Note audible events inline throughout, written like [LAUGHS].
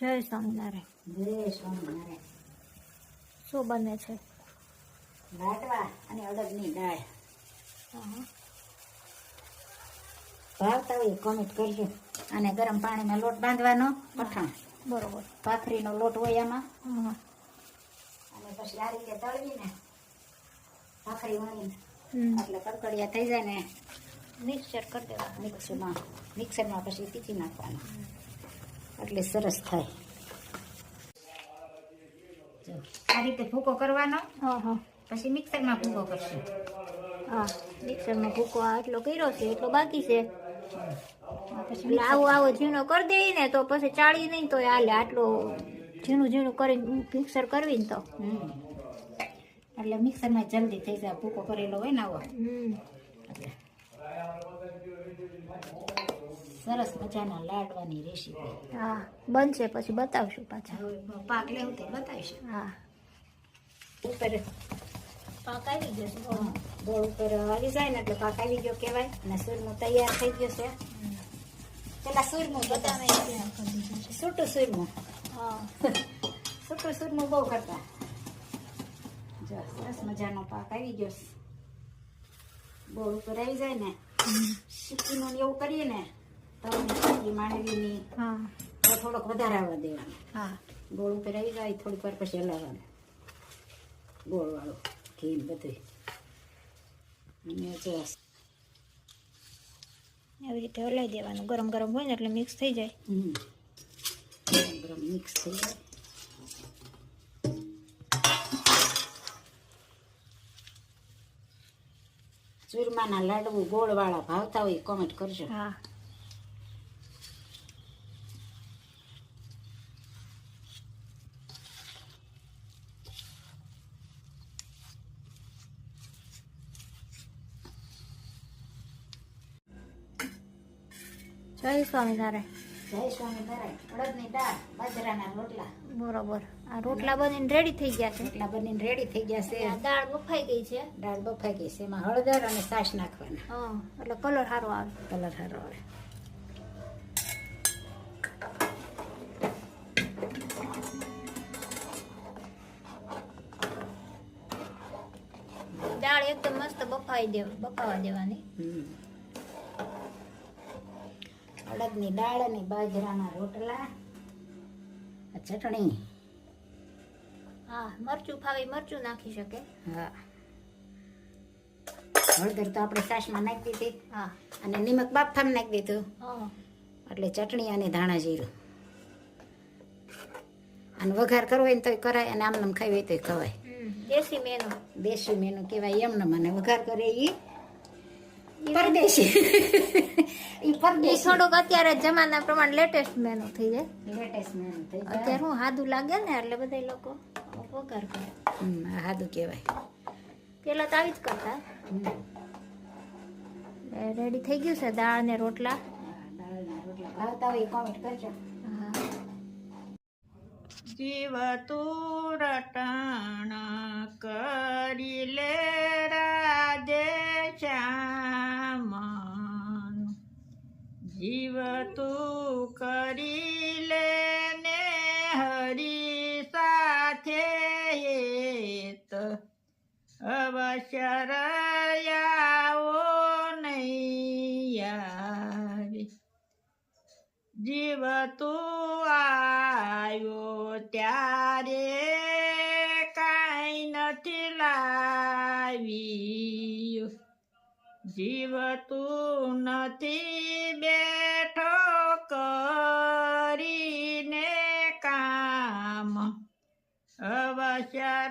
જય સ્વામિનારાયણ. જય સ્વામિનારાયણ. શું બને છે? લાડવા અને અડદની દાળ. હા. ભાવતા હોય કોમેન્ટ કરજો. અને ગરમ પાણીમાં લોટ બાંધવાનો પઠાણ. બરોબર. ભાખરીનો લોટ હોય આમાં. અને પછી આ રીતે તળવીને ભાખરી વણીને એટલે કડકડિયા થઈ જાય ને મિક્સર કરી દેવાનું. મિક્સરમાં મિક્સરમાં પછી પીસી નાખવાનું. એટલે સરસ થાય. આ રીતે ભૂકો કરવાનો. હા હા. પછી મિક્સરમાં ભૂકો કરશે. હા મિક્સરમાં ભૂકો આ એટલો કર્યો છે એટલો બાકી છે. પછી આવો આવો ઝીણો કરી દઈએ ને તો પછી ચાળી નહીં તો હાલે આટલો ઝીણું ઝીણું કરીને મિક્સર કરવી ને તો. હમ. એટલે મિક્સરમાં જલ્દી થઈ જાય ભૂકો કરેલો હોય ને આવો. સરસ મજાના લાડવાની રેસીપી હા બનશે પછી બતાવશું પાછા. પાક લેવું તે બતાવીશ. હા. ઉપર પાક આવી ગયો હા, ગોળ ઉપર આવી જાય ને એટલે પાક આવી ગયો કહેવાય. અને સૂરમું તૈયાર થઈ ગયો છે. પેલા સૂરમું બતાવે સૂટું સૂરમું. હા. સૂટું સૂરમું બહુ કરતા. જો સરસ મજાનો પાક આવી ગયો ગોળ ઉપર આવી જાય ને. શીખીનું એવું કરીએ ને તવની માંડવીની હા. તો થોડોક વધારે આવવા દેવાનો. હા. ગોળ ઉપર આવી જાય થોડીક વાર પછી હલાવવાનું. ગોળવાળો ઘી બધું અને જો આવી રીતે હલાવી દેવાનું. ગરમ ગરમ હોય ને એટલે મિક્સ થઈ જાય. ગરમ ગરમ મિક્સ થઈ જાય. ચૂરમાના લાડુ ગોળવાળા ભાવતા હોય કોમેન્ટ કરજો. હા. જય સ્વામિનારાયણ જય સ્વામિનારાયણ અડદની દાળ બાજરાના રોટલા. બરોબર. આ રોટલા બનીને રેડી થઈ ગયા છે. રોટલા બનીને રેડી થઈ ગયા છે. આ દાળ બફાઈ ગઈ છે. દાળ બફાઈ ગઈ છે. એમાં હળદર અને છાશ નાખવાના. હા એટલે કલર સારો આવે. કલર સારો આવે. દાળ એકદમ મસ્ત બફાઈ દે બફાવા દેવાની. અડદની દાળ અને બાજરાના રોટલા. ચટણી. હા મરચું ફાવે મરચું નાખી શકે. હા. હળદર તો આપણે સાસમાં નાખી દીધી. હા. અને નિમક બાફામાં નાખી દીધું. હા. એટલે ચટણી અને ધાણા જીરું. અને વઘાર કરવો હોય ને તોય કરાય અને આમ નામ ખાવી હોય તોય ખવાય. દેશી મેનુ. દેશી મેનુ કહેવાય એમને મને વઘાર કરે એ પરદેશી. એ [LAUGHS] પરદેશી. થોડુંક અત્યારે જમાના પ્રમાણે લેટેસ્ટ મેનુ થઈ જાય. લેટેસ્ટ મેનુ થઈ જાય. અત્યારે હું સાદું લાગે ને એટલે બધા લોકો વઘાર કરે. કહેવાય. પેલા તો આવી જ કરતા. રેડી થઈ ગયું છે દાળ ને રોટલા? રોટલા. ભાવતા હોય કોમેન્ટ કરજો. જીવ તું રટણ કરી લે રાધે શ્યામન જીવ તું કરી લે ને હરી સાથે અવશ્ય નહીં આવી જીવ તું આવ્યો ત્યારે કાંઈ નથી લાવ્યું. જીવ તું નથી અવશ્ય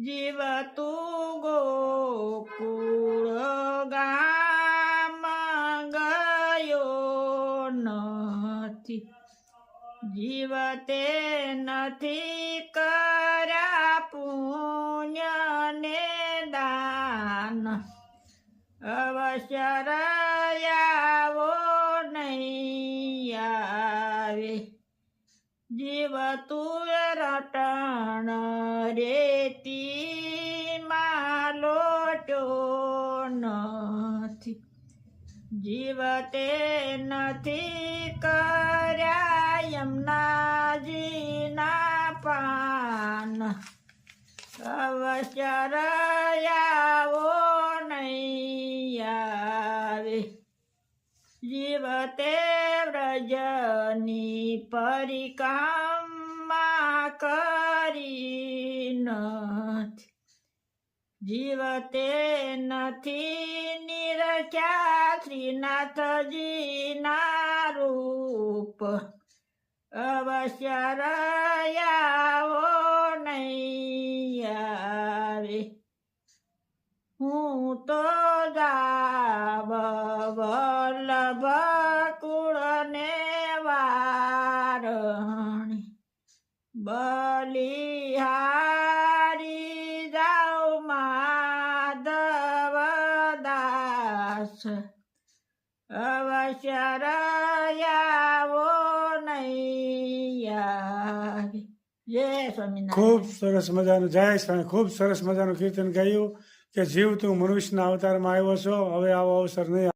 જીવ તું ગોકુળ ગામાં ગયો નથી. જીવતે નથી કર્યા પુણ્ય ને દાન. અવસર આવો નહીં આવે. જીવ તું રટણ રેતી માલોટો નથી. જીવ તે નથી કર્યા યમનાજીના પાન. અવચરયાઓ નહીં આવે. જીવતે વ્રજની પરિકામા કરી નથી જીવતે નથી નિરખ્યા શ્રીનાથજીના રૂપ અવશ્ય આવો નહીં આવે હું તો જાવ બલિહારી જાઉ માધવ દાસ. અવસર નૈયા ખૂબ સરસ મજાનું, જય સ્વામી ખૂબ સરસ મજાનું કીર્તન ગાયું કે જીવ તું મનુષ્યના અવતારમાં આવ્યો છો, હવે આવો અવસર નહીં